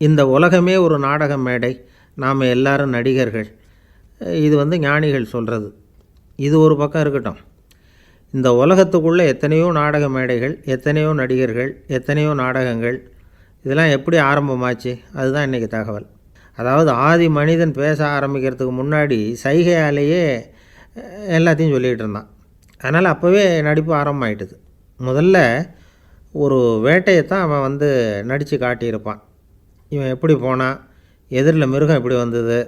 இந்த உலகமே ஒரு நாடக மேடை. நாம் எல்லாரும் நடிகர்கள். இது வந்து ஞானிகள் சொல்கிறது இது ஒரு பக்கம் இருக்கட்டும். இந்த உலகத்துக்குள்ளே எத்தனையோ நாடக மேடைகள் எத்தனையோ நடிகர்கள் எத்தனையோ நாடகங்கள். இதெல்லாம் எப்படி ஆரம்பமாச்சு? அதுதான் இன்றைக்கி தகவல். அதாவது ஆதி மனிதன் பேச ஆரம்பிக்கிறதுக்கு முன்னாடி சைகையாலேயே எல்லாத்தையும் சொல்லிகிட்டு இருந்தான். அதனால் அப்போவே நடிப்பு ஆரம்பமாயிட்டுது. முதல்ல ஒரு வேட்டையை தான் அவன் வந்து நடித்து காட்டியிருப்பான். இவன் எப்படி போனான் எதிரில் மிருகம் எப்படி வந்தது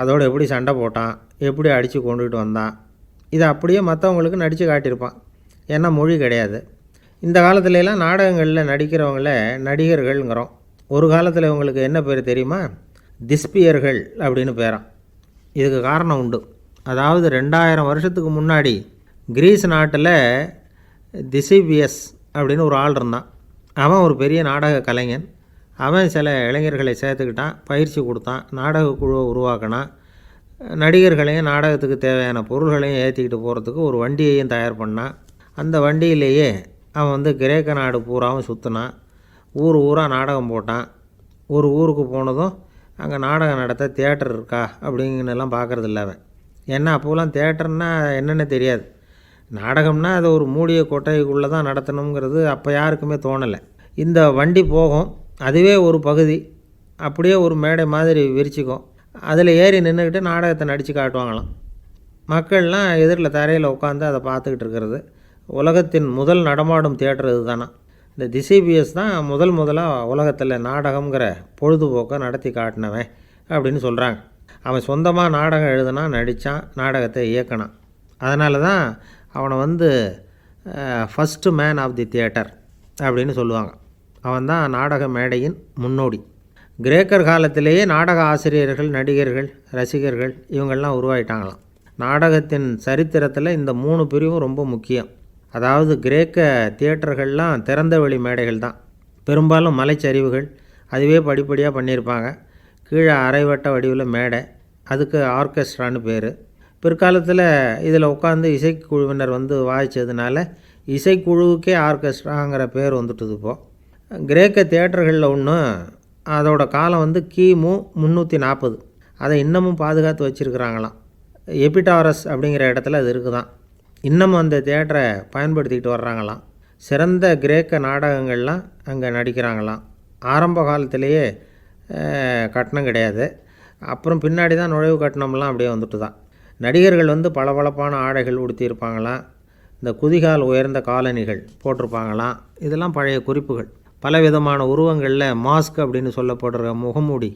அதோடு எப்படி சண்டை போட்டான் எப்படி அடித்து கொண்டுகிட்டு வந்தான் இதை அப்படியே மற்றவங்களுக்கு நடித்து காட்டியிருப்பான். ஏன்னா மொழி கிடையாது. இந்த காலத்துலலாம் நாடகங்களில் நடிக்கிறவங்கள நடிகர்கள்ங்கிறோம். ஒரு காலத்தில் இவங்களுக்கு என்ன பேர் தெரியுமா? திஸ்பியர்கள் அப்படின்னு பேரான் இதுக்கு காரணம் உண்டு. அதாவது ரெண்டாயிரம் வருஷத்துக்கு முன்னாடி கிரீஸ் நாட்டில் திசிபியஸ் அப்படின்னு ஒரு ஆள் இருந்தான். அவன் ஒரு பெரிய நாடக கலைஞன். அவன் சில இளைஞர்களை சேர்த்துக்கிட்டான் பயிற்சி கொடுத்தான் நாடக குழுவை உருவாக்கினான். நடிகர்களையும் நாடகத்துக்கு தேவையான பொருள்களையும் ஏற்றிக்கிட்டு போகிறதுக்கு ஒரு வண்டியையும் தயார் பண்ணான். அந்த வண்டியிலேயே அவன் வந்து கிரேக்க நாடு பூராவும் சுற்றினான் ஊர் ஊராக நாடகம் போட்டான். ஒரு ஊருக்கு போனதும் அங்கே நாடகம் நடத்த தேட்டர் இருக்கா அப்படிங்கன்னெல்லாம் பார்க்குறது இல்லை அவன். ஏன்னா அப்போலாம் தேட்டர்னால் என்னென்னு தெரியாது. நாடகம்னா அது ஒரு மூடிய கொட்டைக்குள்ளே தான் நடத்தணுங்கிறது அப்போ யாருக்குமே தோணலை. இந்த வண்டி போகும் அதுவே ஒரு பகுதி. அப்படியே ஒரு மேடை மாதிரி விரிச்சிக்கும். அதில் ஏறி நின்றுக்கிட்டு நாடகத்தை நடித்து காட்டுவாங்களாம். மக்கள்லாம் எதிரில் தரையில் உட்காந்து அதை பார்த்துக்கிட்டு இருக்கிறது. உலகத்தின் முதல் நடமாடும் தியேட்டர் இதுதானா? இந்த திசிபிஎஸ் தான் முதல் முதலாக உலகத்தில் நாடகம்ங்கிற பொழுதுபோக்கை நடத்தி காட்டினவன் அப்படின்னு சொல்கிறாங்க. அவன் சொந்தமாக நாடகம் எழுதுனா நடித்தான் நாடகத்தை இயக்கினான். அதனால தான் அவனை வந்து first man of the theatre அப்படின்னு சொல்லுவாங்க. அவன் தான் நாடக மேடையின் முன்னோடி. கிரேக்கர் காலத்திலேயே நாடக ஆசிரியர்கள் நடிகர்கள் ரசிகர்கள் இவங்கள்லாம் உருவாயிட்டாங்களாம். நாடகத்தின் சரித்திரத்தில் இந்த மூணு பிரிவும் ரொம்ப முக்கியம். அதாவது கிரேக்க தியேட்டர்கள்லாம் திறந்த வெளி மேடைகள் தான். பெரும்பாலும் மலைச்சரிவுகள் அதுவே படிப்படியாக பண்ணியிருப்பாங்க. கீழே அரைவட்ட வடிவில் மேடை அதுக்கு ஆர்கெஸ்ட்ரான்னு பேர். பிற்காலத்தில் இதில் உட்காந்து இசைக்குழுவினர் வந்து வாய்ச்சதுனால இசைக்குழுவுக்கே ஆர்கெஸ்ட்ராங்கிற பேர் வந்துட்டுது இப்போது கிரேக்க தேட்டர்களில் ஒன்று அதோட காலம் வந்து கிமு முந்நூற்றி நாற்பது அதை இன்னமும் பாதுகாத்து வச்சுருக்குறாங்களாம். எபிடாரஸ் அப்படிங்கிற இடத்துல அது இருக்குதான். இன்னமும் அந்த தேட்டரை பயன்படுத்திக்கிட்டு வர்றாங்களாம். சிறந்த கிரேக்க நாடகங்கள்லாம் அங்கே நடிக்கிறாங்களாம். ஆரம்ப காலத்திலேயே கட்டணம் கிடையாது. அப்புறம் பின்னாடி தான் நுழைவு கட்டணம்லாம் அப்படியே வந்துட்டு தான் நடிகர்கள் வந்து பளபளப்பான ஆடைகள் உடுத்தியிருப்பாங்களாம் இந்த குதிகால் உயர்ந்த காலணிகள் போட்டிருப்பாங்களாம். இதெல்லாம் பழைய குறிப்புகள். பலவிதமான உருவங்களில் மாஸ்க் அப்படின்னு சொல்லப்படுற முகமூடி.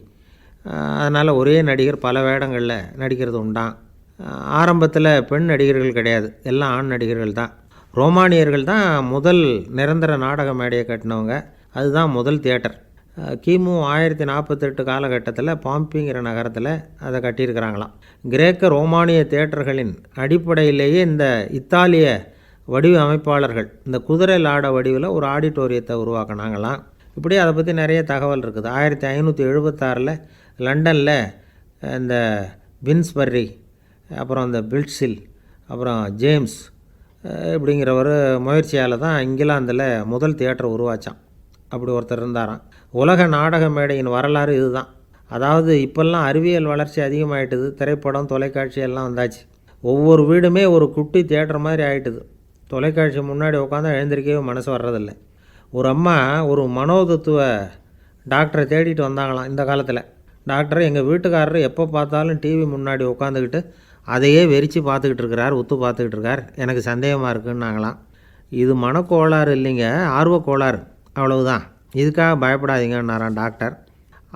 அதனால் ஒரே நடிகர் பல வேடங்களில் நடிக்கிறது உண்டாம். ஆரம்பத்தில் பெண் நடிகர்கள் கிடையாது. எல்லாம் ஆண் நடிகர்கள் தான். ரோமானியர்கள் தான் முதல் நிரந்தர நாடக மேடையை கட்டினவங்க. அதுதான் முதல் தியேட்டர். கிமு ஆயிரத்தி நாற்பத்தெட்டு காலகட்டத்தில் பாம்பிங்கிற நகரத்தில் அதை கட்டியிருக்கிறாங்களாம். கிரேக்க ரோமானிய தியேட்டர்களின் அடிப்படையிலேயே இந்த இத்தாலிய வடிவமைப்பாளர்கள். இந்த குதிரை லாட வடிவில் ஒரு ஆடிட்டோரியத்தை உருவாக்கினாங்களாம் இப்படி அதை பற்றி நிறைய தகவல் இருக்குது. ஆயிரத்தி ஐநூற்றி எழுபத்தாறில் லண்டனில் இந்த பின்ஸ்பர்ரி அப்புறம் இந்த பில்ட்ஸில் அப்புறம் ஜேம்ஸ் இப்படிங்கிற ஒரு முயற்சியால் தான் இங்கிலாந்தில் முதல் தியேட்டர் உருவாச்சான். அப்படி ஒருத்தர் இருந்தாராம். உலக நாடக மேடையின் வரலாறு இதுதான். அதாவது இப்போல்லாம் அறிவியல் வளர்ச்சி அதிகமாகிட்டுது திரைப்படம் தொலைக்காட்சி எல்லாம் வந்தாச்சு. ஒவ்வொரு வீடுமே ஒரு குட்டி தியேட்டர் மாதிரி ஆகிட்டுது தொலைக்காட்சி முன்னாடி உட்காந்து எழுந்திருக்கவே மனசு வர்றதில்லை. ஒரு அம்மா ஒரு மனோதத்துவ டாக்டரை தேடிட்டு வந்தாங்களாம் இந்த காலத்தில். டாக்டர் எங்கள் வீட்டுக்காரர் எப்போ பார்த்தாலும் டிவி முன்னாடி உட்காந்துக்கிட்டு அதையே வெறிச்சு பார்த்துக்கிட்டு இருக்கிறார் உத்து பார்த்துக்கிட்டு இருக்கார். எனக்கு சந்தேகமாக இருக்குன்னாங்களாம் இது மனக்கோளாறு இல்லைங்க ஆர்வக்கோளாறு அவ்வளவுதான். இதுக்காக பயப்படாதீங்கன்னாராம் டாக்டர்.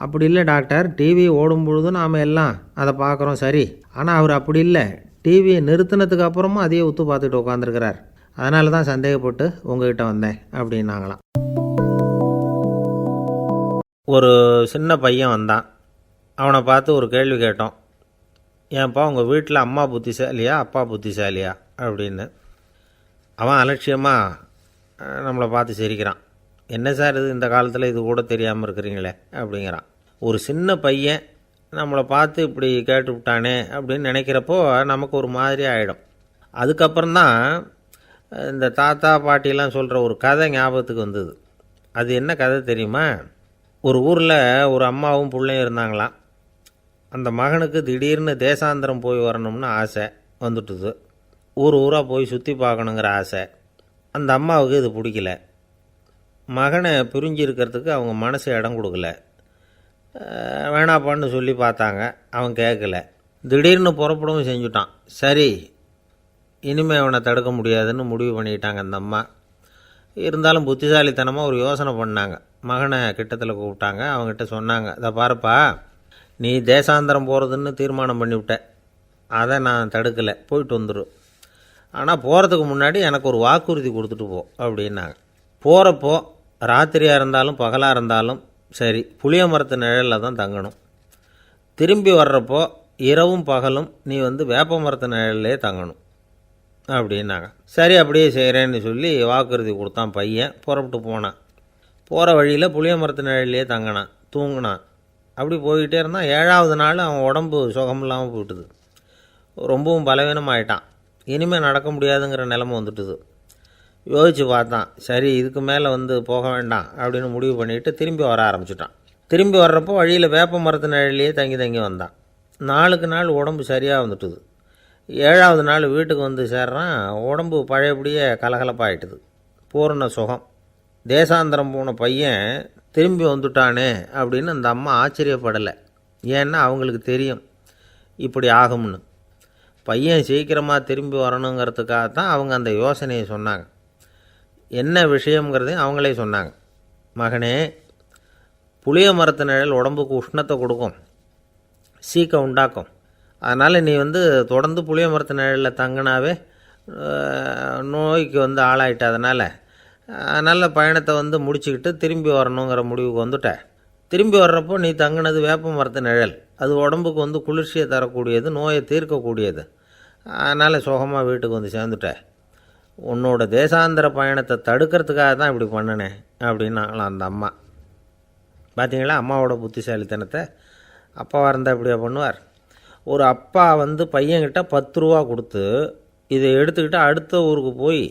அப்படி இல்லை டாக்டர் டிவி ஓடும் பொழுதும் நாம் எல்லாம் அதை பார்க்குறோம் சரி. ஆனால் அவர் அப்படி இல்லை. டிவியை நிறுத்தினதுக்கு அப்புறமும் அதையே உத்து பார்த்துட்டு உட்காந்துருக்கிறார் அதனால தான் சந்தேகப்பட்டு உங்ககிட்ட வந்தேன் அப்படின்னாங்களாம். ஒரு சின்ன பையன் வந்தான். அவனை பார்த்து ஒரு கேள்வி கேட்டோம். ஏன்ப்பா உங்கள் வீட்டில் அம்மா புத்திசாலியா அப்பா புத்திசாலியா? அப்படின்னு. அவன் அலட்சியமாக நம்மளை பார்த்து சிரிக்கிறான். என்ன சார் இது? இந்த காலத்தில் இது கூட தெரியாமல் இருக்கிறீங்களே? அப்படிங்கிறான். ஒரு சின்ன பையன் நம்மளை பார்த்து இப்படி கேட்டு விட்டானே அப்படின்னு நினைக்கிறப்போ நமக்கு ஒரு மாதிரி ஆகிடும் அதுக்கப்புறம்தான் இந்த தாத்தா பாட்டிலாம் சொல்கிற ஒரு கதை ஞாபகத்துக்கு வந்தது. அது என்ன கதை தெரியுமா? ஒரு ஊரில் ஒரு அம்மாவும் பிள்ளையும் இருந்தாங்களாம். அந்த மகனுக்கு திடீர்னு தேசாந்திரம் போய் வரணும்னு ஆசை வந்துட்டுது. ஊர் ஊராக போய் சுற்றி பார்க்கணுங்கிற ஆசை. அந்த அம்மாவுக்கு இது பிடிக்கல. மகனை பிரிஞ்சு இருக்கிறதுக்கு அவங்க மனசு இடம் கொடுக்கல. வேணாப்பான்னு சொல்லி பார்த்தாங்க. அவன் கேட்கல. திடீர்னு புறப்படவும் செஞ்சுட்டான். சரி இனிமேல் அவனை தடுக்க முடியாதுன்னு முடிவு பண்ணிட்டாங்க அந்த அம்மா. இருந்தாலும் புத்திசாலித்தனமாக ஒரு யோசனை பண்ணாங்க. மகனை கிட்டத்தில் கூப்பிட்டாங்க. அவங்ககிட்ட சொன்னாங்க இதை பாருப்பா நீ தேசாந்திரம் போகிறதுன்னு தீர்மானம் பண்ணிவிட்ட. அதை நான் தடுக்கலை. போயிட்டு வந்துடு ஆனால் போகிறதுக்கு முன்னாடி எனக்கு ஒரு வாக்குறுதி கொடுத்துட்டு போ அப்படின்னாங்க. போகிறப்போ ராத்திரியாக இருந்தாலும் பகலாக இருந்தாலும் சரி புளிய மரத்து நிழலில் தான் தங்கணும். திரும்பி வர்றப்போ இரவும் பகலும் நீ வந்து வேப்ப மரத்து நிழல்லே தங்கணும். அப்படின்னாங்க. சரி அப்படியே செய்கிறேன்னு சொல்லி வாக்குறுதி கொடுத்தான் பையன். புறப்பட்டு போனான். போகிற வழியில் புளிய மரத்து நிழல்லையே தங்கினான். தூங்கினான். அப்படி போய்கிட்டே இருந்தான் ஏழாவது நாள் அவன் உடம்பு சுகம் இல்லாமல் போயிட்டுது. ரொம்பவும் பலவீனமாயிட்டான். இனிமேல் நடக்க முடியாதுங்கிற நிலைமை வந்துட்டுது. யோசித்து பார்த்தான். சரி இதுக்கு மேலே வந்து போக வேண்டாம் அப்படின்னு முடிவு பண்ணிட்டு திரும்பி வர ஆரம்பிச்சிட்டான். திரும்பி வர்றப்போ வழியில் வேப்ப மரத்து நிழல்லையே தங்கி தங்கி வந்தான். நாளுக்கு நாள் உடம்பு சரியாக வந்துட்டுது. ஏழாவது நாள் வீட்டுக்கு வந்து சேர்றான். உடம்பு பழையபடியே கலகலப்பாயிட்டுது. பூரண சுகம். தேசாந்திரம் போன பையன் திரும்பி வந்துட்டானே அப்படின்னு அந்த அம்மா ஆச்சரியப்படலை. ஏன்னா அவங்களுக்கு தெரியும். இப்படி ஆகும்னு. பையன் சீக்கிரமாக திரும்பி வரணுங்கிறதுக்காக தான் அவங்க அந்த யோசனையை சொன்னாங்க. என்ன விஷயங்கிறதையும் அவங்களே சொன்னாங்க. மகனே புளிய மரத்து நிழல் உடம்புக்கு உஷ்ணத்தை கொடுக்கும். சீக்கம் உண்டாக்கும். அதனால் நீ வந்து தொடர்ந்து புளிய மரத்து நிழலில் தங்கினாவே நோய்க்கு வந்து ஆளாயிட்ட அதனால் நல்ல பயணத்தை வந்து முடிச்சுக்கிட்டு திரும்பி வரணுங்கிற முடிவுக்கு வந்துட்ட. திரும்பி வர்றப்போ நீ தங்கினது வேப்ப மரத்து நிழல். அது உடம்புக்கு வந்து குளிர்ச்சியை தரக்கூடியது நோயை தீர்க்கக்கூடியது. அதனால் சுகமாக வீட்டுக்கு வந்து சேர்ந்துட்ட. உன்னோட தேசாந்திர பயணத்தை தடுக்கிறதுக்காக தான் இப்படி பண்ணினேன் அப்படின்னாங்களாம் அந்த அம்மா. பார்த்தீங்களா அம்மாவோட புத்திசாலித்தனத்தை. அப்பாவாக இருந்தால் இப்படியா பண்ணுவார்? ஒரு அப்பா வந்து பையன்கிட்ட பத்து ரூபா கொடுத்து இதை எடுத்துக்கிட்டு அடுத்த ஊருக்கு போய்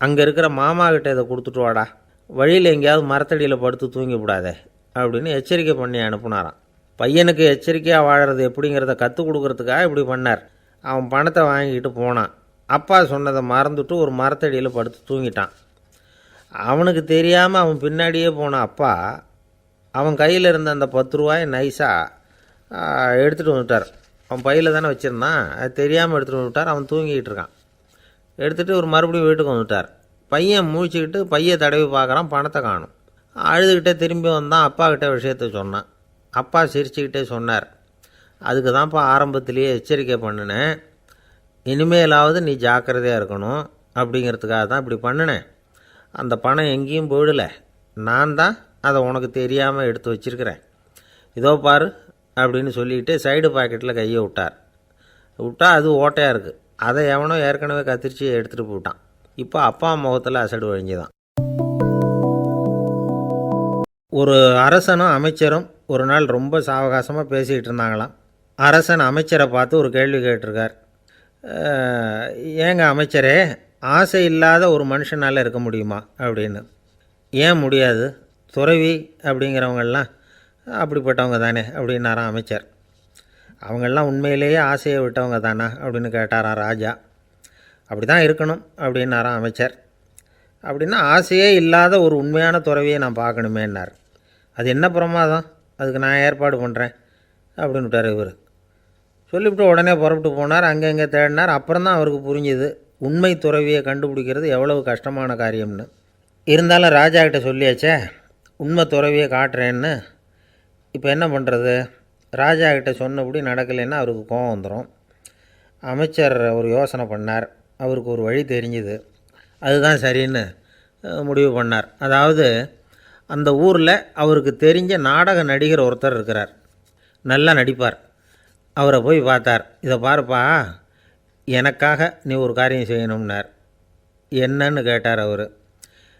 அங்கே இருக்கிற மாமா கிட்ட இதை கொடுத்துட்டு வாடா. வழியில் எங்கேயாவது மரத்தடியில் படுத்து தூங்கிவிடாதே அப்படின்னு எச்சரிக்கை பண்ணி அனுப்புனாராம். பையனுக்கு எச்சரிக்கையாக வாழறது எப்படிங்கிறத கற்றுக் கொடுக்கறதுக்காக இப்படி பண்ணார். அவன் பணத்தை வாங்கிக்கிட்டு போனான். அப்பா சொன்னதை மறந்துட்டு ஒரு மரத்தடியில் படுத்து தூங்கிட்டான். அவனுக்கு தெரியாமல் அவன் பின்னாடியே போன அப்பா அவன் கையில் இருந்த அந்த பத்து ரூபாயை நைஸாக எடுத்துகிட்டு வந்துட்டார். அவன் பையில் தானே வச்சுருந்தான். அது தெரியாமல் எடுத்துகிட்டு வந்துட்டார். அவன் தூங்கிக்கிட்டு இருக்கான். எடுத்துகிட்டு ஒரு மறுபடியும் வீட்டுக்கு வந்துட்டார். பையன் முழிச்சுக்கிட்டு பையன் தடவி பார்க்குறான் பணத்தை காணும். அழுதுகிட்டே திரும்பி வந்தான். அப்பாக்கிட்ட விஷயத்த சொன்னான். அப்பா சிரிச்சுக்கிட்டே சொன்னார். அதுக்கு தான்ப்பா ஆரம்பத்திலேயே எச்சரிக்கை பண்ணினேன். இனிமேலாவது நீ ஜாக்கிரதையாக இருக்கணும் அப்படிங்கிறதுக்காக தான் இப்படி பண்ணினேன். அந்த பணம் எங்கேயும் போயிடலை. நான் தான் அதை உனக்கு தெரியாமல் எடுத்து வச்சிருக்கிறேன். இதோ பாரு அப்படின்னு சொல்லிட்டு சைடு பாக்கெட்டில் கையை விட்டார். விட்டா அது ஓட்டையாக இருக்குது அதை எவனோ ஏற்கனவே கத்திரிச்சு எடுத்துகிட்டு போட்டான் இப்போ அப்பா முகத்தில் அசடு வழிஞ்சுதான் ஒரு அரசனும் அமைச்சரும் ஒரு நாள் ரொம்ப சாவகாசமாக பேசிக்கிட்டு இருந்தாங்களாம். அரசன் அமைச்சரை பார்த்து ஒரு கேள்வி கேட்டிருக்கார். ஏங்க அமைச்சரே ஆசை இல்லாத ஒரு மனுஷனால் இருக்க முடியுமா? அப்படின்னு. ஏன் முடியாது? துறவி அப்படிங்கிறவங்கெல்லாம் அப்படிப்பட்டவங்க தானே அப்படின்னாராம் அமைச்சர். அவங்கெல்லாம் உண்மையிலேயே ஆசையை விட்டவங்க தானா? அப்படின்னு கேட்டாராம் ராஜா. அப்படி தான் இருக்கணும் அப்படின்னாராம் அமைச்சர். அப்படின்னா ஆசையே இல்லாத ஒரு உண்மையான துறவியை நான் பார்க்கணுமேன்னார். அது என்ன பிரமாதம்? அதுக்கு நான் ஏற்பாடு பண்ணுறேன் அப்படின்னு விட்டார் இவர். சொல்லிவிட்டு உடனே புறப்பட்டு போனார். அங்கே இங்கே தேடினார். அப்புறம் தான் அவருக்கு புரிஞ்சுது உண்மை துறவியை கண்டுபிடிக்கிறது எவ்வளவு கஷ்டமான காரியம்னு. இருந்தாலும் ராஜா கிட்ட சொல்லியாச்சே உண்மை துறவியை காட்டுறேன்னு இப்போ என்ன பண்ணுறது? ராஜா கிட்ட சொன்னபடி நடக்கலைன்னா அவருக்கு கோவம் வந்துடும் அமைச்சர் ஒரு யோசனை பண்ணார். அவருக்கு ஒரு வழி தெரிஞ்சுது. அதுதான் சரின்னு முடிவு பண்ணார். அதாவது அந்த ஊரில் அவருக்கு தெரிஞ்ச நாடக நடிகர் ஒருத்தர் இருக்கிறார். நல்லா நடிப்பார். அவரை போய் பார்த்தார். இதை பாருப்பா எனக்காக நீ ஒரு காரியம் செய்யணும்னார். என்னன்னு கேட்டார் அவர்.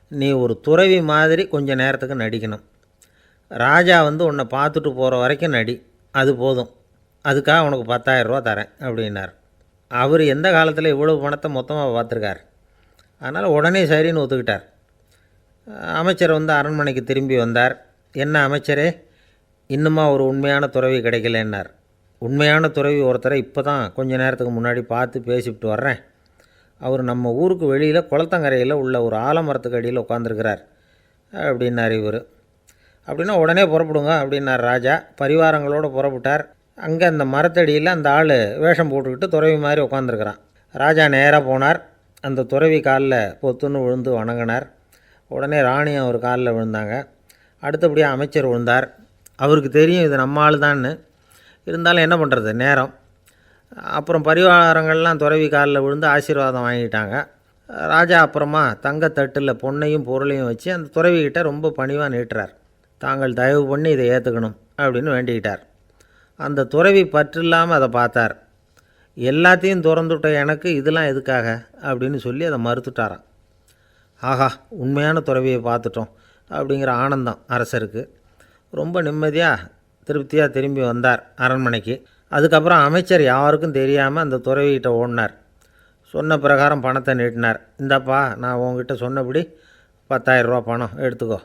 நீ ஒரு துறவி மாதிரி கொஞ்சம் நேரத்துக்கு நடிக்கணும். ராஜா வந்து உன்னை பார்த்துட்டு போகிற வரைக்கும் நடி. அது போதும். அதுக்காக உனக்கு 10000 ரூபா தரேன் அப்படின்னார். அவர் எந்த காலத்தில் இவ்வளவு பணத்தை மொத்தமாக பார்த்துருக்கார்? அதனால் உடனே சரின்னு ஒத்துக்கிட்டார். அமைச்சர் வந்து அரண்மனைக்கு திரும்பி வந்தார். என்ன அமைச்சரே? இன்னுமா ஒரு உண்மையான துறவி கிடைக்கலன்னார். உண்மையான துறவி ஒருத்தரை இப்போ தான் கொஞ்ச நேரத்துக்கு முன்னாடி பார்த்து பேசிவிட்டு வர்றேன். அவர் நம்ம ஊருக்கு வெளியில் குளத்தங்கரையில் உள்ள ஒரு ஆலமரத்துக்கு அடியில் உட்காந்துருக்கிறார் அப்படின்னார் இவர். அப்படின்னா உடனே புறப்படுங்க அப்படின்னார் ராஜா. பரிவாரங்களோடு புறப்பட்டார். அங்கே அந்த மரத்தடியில் அந்த ஆள் வேஷம் போட்டுக்கிட்டு துறவி மாதிரி உட்காந்துருக்கிறான் ராஜா நேராக போனார். அந்த துறவி காலில் பொத்துன்னு விழுந்து வணங்கினார். உடனே ராணி அவர் காலில் விழுந்தாங்க. அடுத்தபடியாக அமைச்சர் விழுந்தார். அவருக்கு தெரியும் இது நம்ம ஆள் தான்னு. இருந்தாலும் என்ன பண்ணுறது? நேரம். அப்புறம் பரிவாரங்கள்லாம் துறவி காலில் விழுந்து ஆசீர்வாதம் வாங்கிட்டாங்க. ராஜா அப்புறமா தங்கத்தட்டில் பொண்ணையும் பொருளையும் வச்சு அந்த துறவிக்கிட்ட ரொம்ப பணிவாக நீட்டுறார். தாங்கள் தயவு பண்ணி இதை ஏற்றுக்கணும் அப்படின்னு வேண்டிக்கிட்டார். அந்த துறவி பற்றில்லாமல் அதை பார்த்தார். எல்லாத்தையும் திறந்துட்ட எனக்கு இதெல்லாம் எதுக்காக? அப்படின்னு சொல்லி அதை மறுத்துட்டாராம். ஆஹா உண்மையான துறவியை பார்த்துட்டோம் அப்படிங்கிற ஆனந்தம் அரசருக்கு. ரொம்ப நிம்மதியாக திருப்தியாக திரும்பி வந்தார் அரண்மனைக்கு. அதுக்கப்புறம் அமைச்சர் யாருக்கும் தெரியாமல் அந்த துறவிகிட்ட ஓடினார். சொன்ன பிரகாரம் பணத்தை நீட்டினார். இந்தப்பா நான் உங்ககிட்ட சொன்னபடி பத்தாயிரரூபா பணம் எடுத்துக்கோ.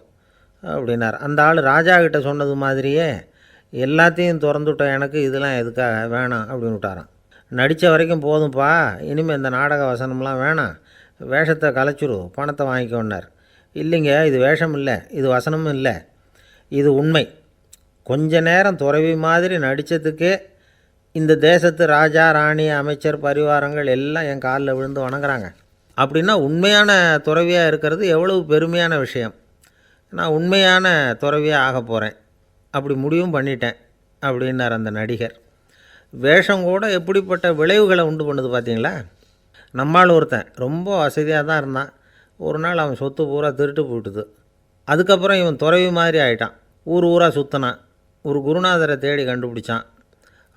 அப்படின்னார். அந்த ஆள் ராஜா கிட்ட சொன்னது மாதிரியே எல்லாத்தையும் திறந்துவிட்ட எனக்கு இதெல்லாம் எதுக்காக? வேணாம் அப்படின்னு விட்டாராம். நடித்த வரைக்கும் போதும்ப்பா இனிமேல் இந்த நாடக வசனம்லாம் வேணாம். வேஷத்தை கலைச்சிரு பணத்தை வாங்கிக்கோன்னார். இல்லைங்க இது வேஷம் இல்லை இது வசனமும் இல்லை இது உண்மை. கொஞ்ச நேரம் துறவி மாதிரி நடித்ததுக்கே இந்த தேசத்து ராஜா ராணி அமைச்சர் பரிவாரங்கள் எல்லாம் என் காலில் விழுந்து வணங்குறாங்க. அப்படின்னா உண்மையான துறவியாக இருக்கிறது எவ்வளவு பெருமையான விஷயம். நான் உண்மையான துறவியாக ஆக போகிறேன் அப்படி முடிவும் பண்ணிட்டேன் அப்படின்னார் அந்த நடிகர். வேஷம் கூட எப்படிப்பட்ட விளைவுகளை உண்டு பண்ணுது பார்த்தீங்களா? நம்மால் ஒருத்தன் ரொம்ப வசதியாக தான் இருந்தான். ஒரு நாள் அவன் சொத்து பூரா திருட்டு போட்டுது அதுக்கப்புறம் இவன் துறவி மாதிரி ஆயிட்டான். ஊர் ஊராக சுற்றினான் ஒரு குருநாதரை தேடி கண்டுபிடிச்சான்.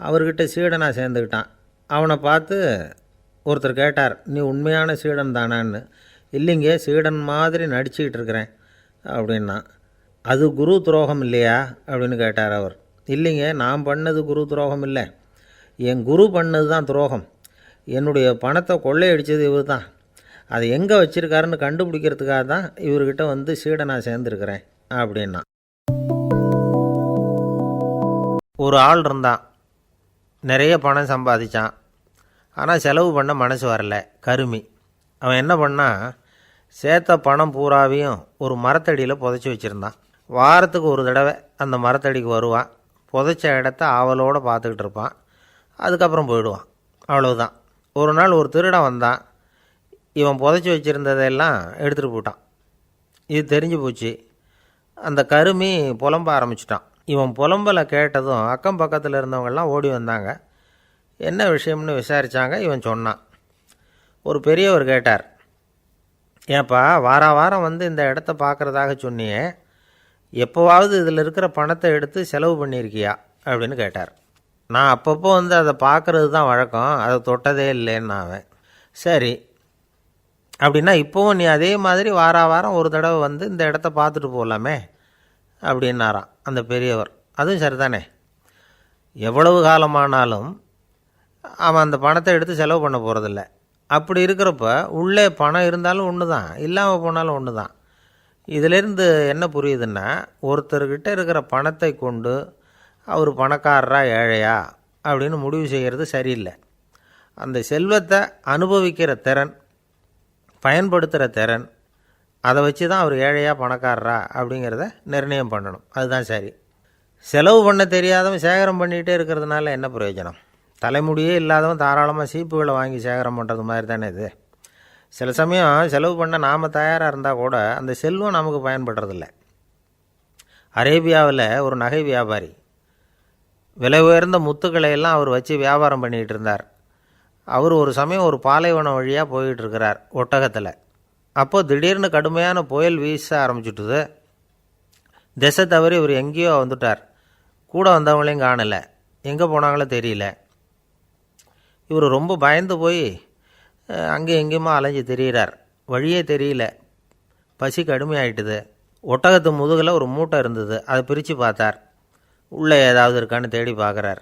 அவர்கிட்ட சீடனாக சேர்ந்துக்கிட்டான். அவனை பார்த்து ஒருத்தர் கேட்டார் நீ உண்மையான சீடன் தானான்னு. இல்லைங்க சீடன் மாதிரி நடிச்சுக்கிட்டு இருக்கிறேன். அப்படின்னா அது குரு துரோகம் இல்லையா? அப்படின்னு கேட்டார் அவர். இல்லைங்க நான் பண்ணது குரு துரோகம் இல்லை. என் குரு பண்ணது தான் துரோகம். என்னுடைய பணத்தை கொள்ளையடித்தது இவர் தான். அதை எங்கே வச்சுருக்காருன்னு கண்டுபிடிக்கிறதுக்காக தான் இவர்கிட்ட வந்து சீடை நான் சேர்ந்துருக்கிறேன் அப்படின்னா. ஒரு ஆள் இருந்தான். நிறைய பணம் சம்பாதிச்சான். ஆனால் செலவு பண்ண மனசு வரல. கருமி. அவன் என்ன பண்ணான்? சேர்த்த பணம் பூராவையும் ஒரு மரத்தடியில் புதைச்சி வச்சுருந்தான். வாரத்துக்கு ஒரு தடவை அந்த மரத்தடிக்கு வருவான். புதைச்ச இடத்த ஆவலோடு பார்த்துக்கிட்டு இருப்பான். அதுக்கப்புறம் போயிடுவான். அவ்வளவுதான். ஒரு நாள் ஒரு திருடன் வந்தான். இவன் புதைச்சி வச்சுருந்ததெல்லாம் எடுத்துகிட்டு போயிட்டான். இது தெரிஞ்சு போச்சு. அந்த கருமி புலம்ப ஆரம்பிச்சிட்டான். இவன் புலம்பலை கேட்டதும் அக்கம் பக்கத்தில் இருந்தவங்கெல்லாம் ஓடி வந்தாங்க. என்ன விஷயம்னு விசாரித்தாங்க இவன் சொன்னான். ஒரு பெரியவர் கேட்டார். ஏப்பா வார வாரம் வந்து இந்த இடத்த பார்க்குறதாக சொன்னியே எப்போவாவது இதில் இருக்கிற பணத்தை எடுத்து செலவு பண்ணியிருக்கியா? அப்படின்னு கேட்டார். நான் அப்பப்போ வந்து அதை பார்க்குறது தான் வழக்கம் அதை தொட்டதே இல்லைன்னு அவன். சரி அப்படின்னா இப்போவும் நீ அதே மாதிரி வார வாரம் ஒரு தடவை வந்து இந்த இடத்த பார்த்துட்டு போகலாமே அப்படின்னாராம் அந்த பெரியவர். அதுவும் சரிதானே? எவ்வளவு காலமானாலும் அவன் அந்த பணத்தை எடுத்து செலவு பண்ண போகிறதில்ல அப்படி இருக்கிறப்ப உள்ளே பணம் இருந்தாலும் ஒன்று தான் இல்லாமல் போனாலும் ஒன்று தான் இதிலேருந்து என்ன புரியுதுன்னா ஒருத்தர்கிட்ட இருக்கிற பணத்தை கொண்டு அவர் பணக்காரரா ஏழையா அப்படின்னு முடிவு செய்கிறது சரியில்லை. அந்த செல்வத்தை அனுபவிக்கிற திறன் பயன்படுத்துகிற திறன் அதை வச்சு தான் அவர் ஏழையா பணக்காரரா அப்படிங்கிறத நிர்ணயம் பண்ணணும். அதுதான் சரி. செலவு பண்ண தெரியாதவன் சேகரம் பண்ணிகிட்டே இருக்கிறதுனால என்ன பிரயோஜனம்? தலைமுடியே இல்லாதவன் தாராளமாக சீப்புகளை வாங்கி சேகரம் பண்ணுறது மாதிரி தானே இது. சில சமயம் செலவு பண்ண நாம் தயாராக இருந்தால் கூட அந்த செல்வம் நமக்கு பயன்படுறதில்ல. அரேபியாவில் ஒரு நகை வியாபாரி விலை உயர்ந்த முத்துக்களை எல்லாம் அவர் வச்சு வியாபாரம் பண்ணிகிட்டு இருந்தார். அவர் ஒரு சமயம் ஒரு பாலைவனம் வழியாக போயிட்டுருக்கிறார் ஒட்டகத்தில். அப்போது திடீர்னு கடுமையான புயல் வீச ஆரம்பிச்சுட்டுது. திசை தவறி இவர் எங்கேயோ வந்துட்டார். கூட வந்தவங்களையும் காணலை. எங்கே போனாங்களோ தெரியல. இவர் ரொம்ப பயந்து போய் அங்கேயும் அங்கே எங்கேயுமா அலைஞ்சு தெரிகிறார் வழியே தெரியல. பசி கடுமையாயிட்டுது ஒட்டகத்து முதுகில் ஒரு மூட்டை இருந்தது. அதை பிரித்து பார்த்தார். உள்ளே ஏதாவது இருக்கான்னு தேடி பார்க்குறார்.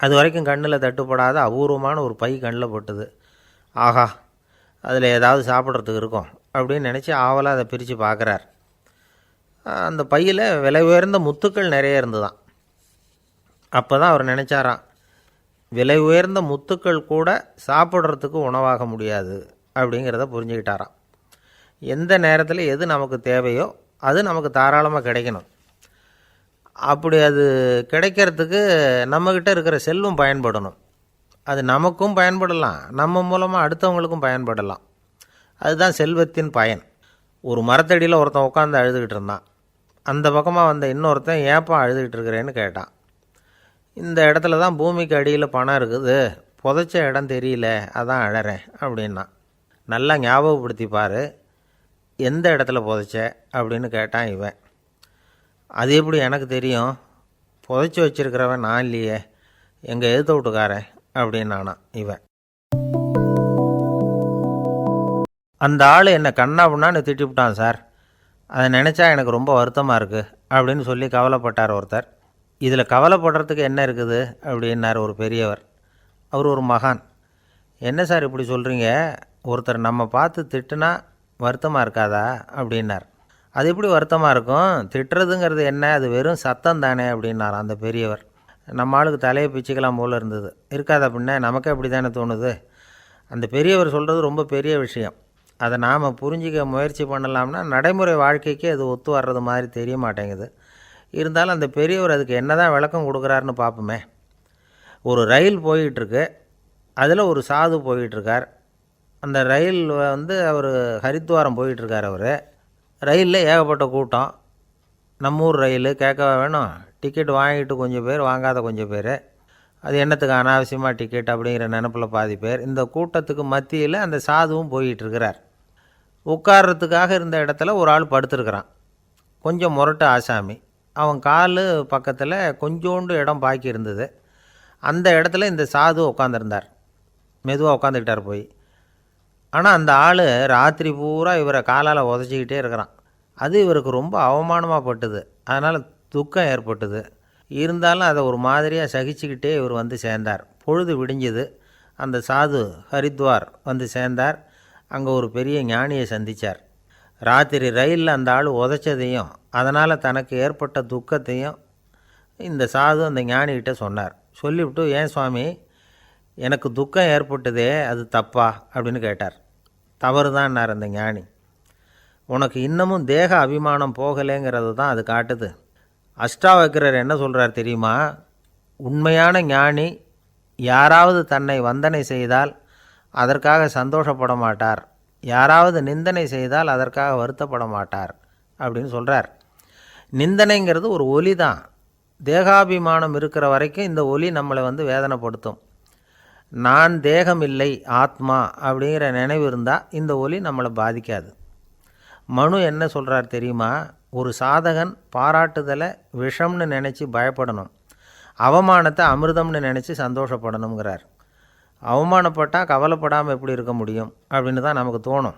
அது வரைக்கும் கண்ணில் தட்டுப்படாத அபூர்வமான ஒரு பை கண்ணில் போட்டது. ஆஹா அதில் ஏதாவது சாப்பிட்றதுக்கு இருக்கும் அப்படின்னு நினச்சி ஆவலாக அதை பிரித்து பார்க்குறார். அந்த பையில் விலை உயர்ந்த முத்துக்கள் நிறைய இருந்துதான் அப்போ தான் அவர் நினச்சாராம் விலை உயர்ந்த முத்துக்கள் கூட சாப்பிட்றதுக்கு உணவாக முடியாது அப்படிங்கிறத புரிஞ்சுக்கிட்டாராம். எந்த நேரத்தில் எது நமக்கு தேவையோ அது நமக்கு தாராளமாக கிடைக்கணும். அப்படி அது கிடைக்கிறதுக்கு நம்மக்கிட்ட இருக்கிற செல்வம் பயன்படணும். அது நமக்கும் பயன்படலாம். நம்ம மூலமாக அடுத்தவங்களுக்கும் பயன்படலாம். அதுதான் செல்வத்தின் பயன். ஒரு மரத்தடியில் ஒருத்தன் உட்காந்து அழுதுகிட்டு இருந்தான். அந்த பக்கமாக வந்த இன்னொருத்தன் ஏப்பா அழுதுகிட்டு இருக்கிறேன்னு கேட்டான். இந்த இடத்துல தான் பூமிக்கு அடியில் பணம் இருக்குது. புதைச்ச இடம் தெரியல அதான் அழறேன் அப்படின்னா. நல்லா ஞாபகப்படுத்தி பாரு எந்த இடத்துல புதைச்ச அப்படின்னு கேட்டான் இவன். அது எப்படி எனக்கு தெரியும்? புதைச்சி வச்சிருக்கிறவன் நான் இல்லையே எங்கள் எழுத்த வீட்டுக்காரன் அப்படின்னானா இவன். அந்த ஆள் என்னை கண்ணா பண்ணான்னு திட்டிவிட்டான் சார். அதை நினச்சா எனக்கு ரொம்ப வருத்தமாக இருக்குது அப்படின்னு சொல்லி கவலைப்பட்டார் ஒருத்தர். இதில் கவலைப்படுறதுக்கு என்ன இருக்குது அப்படின்னார் ஒரு பெரியவர். அவர் ஒரு மகான். என்ன சார் இப்படி சொல்கிறீங்க ஒருத்தர் நம்ம பார்த்து திட்டுனா வருத்தமாக இருக்காதா? அப்படின்னார். அது எப்படி வருத்தமாக இருக்கும்? திட்டுறதுங்கிறது என்ன? அது வெறும் சத்தம் தானே? அப்படின்னார் அந்த பெரியவர். நம்ம ஆளுக்கு தலையை பிச்சுக்கலாம் போல் இருந்தது. இருக்காதா அப்படின்னா நமக்கே அப்படி தானே தோணுது. அந்த பெரியவர் சொல்கிறது ரொம்ப பெரிய விஷயம். அதை நாம் புரிஞ்சிக்க முயற்சி பண்ணலாம்னா நடைமுறை வாழ்க்கைக்கு அது ஒத்து வர்றது மாதிரி தெரிய மாட்டேங்குது. இருந்தாலும் அந்த பெரியவர் அதுக்கு என்ன தான் விளக்கம் கொடுக்குறாருன்னு பார்ப்போமே. ஒரு ரயில் போயிட்டுருக்கு. அதில் ஒரு சாது போயிட்டுருக்கார். அந்த ரயில் வந்து அவர் ஹரித்வாரம் போயிட்டுருக்கார் அவர். ரயிலில் ஏகப்பட்ட கூட்டம். நம்ம ஊர் ரயில் கேட்க வேணும். டிக்கெட் வாங்கிட்டு கொஞ்சம் பேர் வாங்காத கொஞ்சம் பேர். அது என்னத்துக்கு அனாவசியமாக டிக்கெட் அப்படிங்கிற நினப்பில் பாதி பேர். இந்த கூட்டத்துக்கு மத்தியில் அந்த சாதுவும் போயிட்டுருக்கிறார். உட்கார்றதுக்காக இருந்த இடத்துல ஒரு ஆள் படுத்துருக்கிறான். கொஞ்சம் முரட்டு ஆசாமி. அவன் கால் பக்கத்தில் கொஞ்சோண்டு இடம் பாக்கி இருந்தது. அந்த இடத்துல இந்த சாது உட்காந்துருந்தார் மெதுவாக உட்காந்துக்கிட்டார் போய். ஆனால் அந்த ஆள் ராத்திரி பூரா இவரை காலால் உதச்சிக்கிட்டே இருக்கிறான். அது இவருக்கு ரொம்ப அவமானமாக பட்டுது. அதனால் துக்கம் ஏற்பட்டது. இருந்தாலும் அதை ஒரு மாதிரியாக சகிச்சுக்கிட்டே இவர் வந்து சேர்ந்தார். பொழுது விடிஞ்சது. அந்த சாது ஹரித்வார் வந்து சேர்ந்தார். அங்கே ஒரு பெரிய ஞானியை சந்தித்தார் ராத்திரி ரயிலில் அந்த ஆள் உதைச்சதையும் அதனால் தனக்கு ஏற்பட்ட துக்கத்தையும் இந்த சாது அந்த ஞானிகிட்ட சொன்னார். சொல்லிவிட்டு ஏன் சுவாமி எனக்கு துக்கம் ஏற்பட்டதே அது தப்பா? அப்படின்னு கேட்டார். தவறு தான்னார் அந்த ஞானி. உனக்கு இன்னமும் தேக அபிமானம் போகலைங்கிறது தான் அது காட்டுது. அஷ்டாவக்கரர் என்ன சொல்கிறார் தெரியுமா? உண்மையான ஞானி யாராவது தன்னை வந்தனை செய்தால் அதற்காக சந்தோஷப்பட மாட்டார். யாராவது நிந்தனை செய்தால் அதற்காக வருத்தப்பட மாட்டார். அப்படின்னு சொல்கிறார் நிந்தனைங்கிறது ஒரு ஒலி தான். தேகாபிமானம் இருக்கிற வரைக்கும் இந்த ஒலி நம்மளை வந்து வேதனைப்படுத்தும். நான் தேகம் இல்லை ஆத்மா அப்படிங்கிற நினைவு இருந்தால் இந்த ஒலி நம்மளை பாதிக்காது. மனு என்ன சொல்கிறார் தெரியுமா? ஒரு சாதகன் பாராட்டுதலை விஷம்னு நினச்சி பயப்படணும். அவமானத்தை அமிர்தம்னு நினச்சி சந்தோஷப்படணுங்கிறார் அவமானப்பட்டால் கவலைப்படாமல் எப்படி இருக்க முடியும் அப்படின்னு தான் நமக்கு தோணும்.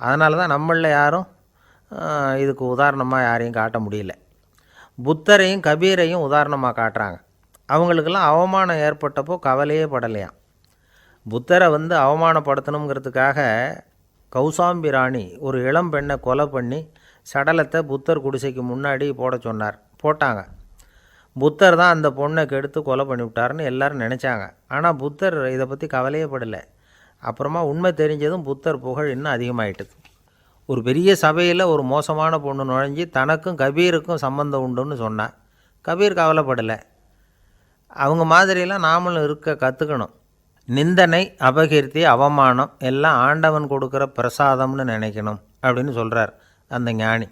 அதனால தான் நம்மளில் யாரும் இதுக்கு உதாரணமாக யாரையும் காட்ட முடியல. புத்தரையும் கபீரையும் உதாரணமாக காட்டுறாங்க. அவங்களுக்கெல்லாம் அவமானம் ஏற்பட்டப்போ கவலையே படலையாம் புத்தரை வந்து அவமானப்படுத்தணுங்கிறதுக்காக கௌசாம்பி ராணி ஒரு இளம் பெண்ணை கொலை பண்ணி சடலத்தை புத்தர் குடிசைக்கு முன்னாடி போட சொன்னார். போட்டாங்க. புத்தர் தான் அந்த பொண்ணை கெடுத்து கொலை பண்ணிவிட்டாருன்னு எல்லோரும் நினச்சாங்க. ஆனால் புத்தர் இதை பற்றி கவலையே படலை. அப்புறமா உண்மை தெரிஞ்சதும் புத்தர் புகழ் இன்னும் அதிகமாயிட்டுது. ஒரு பெரிய சபையில் ஒரு மோசமான பொண்ணு நுழைஞ்சி தனக்கும் கபீருக்கும் சம்பந்தம் உண்டுன்னு சொன்னான் கபீர் கவலைப்படலை. அவங்க மாதிரியெல்லாம் நாமளும் இருக்க கற்றுக்கணும் நிந்தனை அபகீர்த்தி அவமானம் எல்லாம் ஆண்டவன் கொடுக்குற பிரசாதம்னு நினைக்கணும் அப்படின்னு சொல்கிறார் அந்த ஞானி.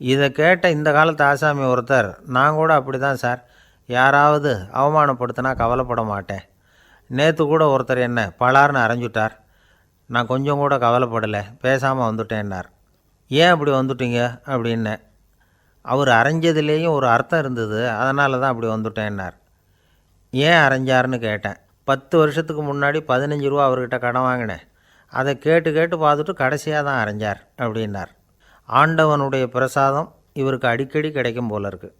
இதை கேட்ட இந்த காலத்து ஆசாமி ஒருத்தர் நான் கூட அப்படி தான் சார். யாராவது அவமானப்படுத்தினா கவலைப்பட மாட்டேன். நேற்று கூட ஒருத்தர் என்ன பலார்னு அரைஞ்சுட்டார். நான் கொஞ்சம் கூட கவலைப்படலை. பேசாமல் வந்துட்டேன்னார். ஏன் அப்படி வந்துட்டீங்க? அப்படின்னேன் அவர் அரைஞ்சதுலேயும் ஒரு அர்த்தம் இருந்தது. அதனால தான் அப்படி வந்துட்டேன்னார். ஏன் அரைஞ்சாருன்னு கேட்டேன். பத்து வருஷத்துக்கு முன்னாடி பதினஞ்சு ரூபா அவர்கிட்ட கடன் வாங்கினேன். அதை கேட்டு கேட்டு பார்த்துட்டு கடைசியாக தான் அரைஞ்சார் அப்படின்னார். ஆண்டவனுடைய பிரசாதம் இவருக்கு அடிக்கடி கிடைக்கும் போல இருக்குது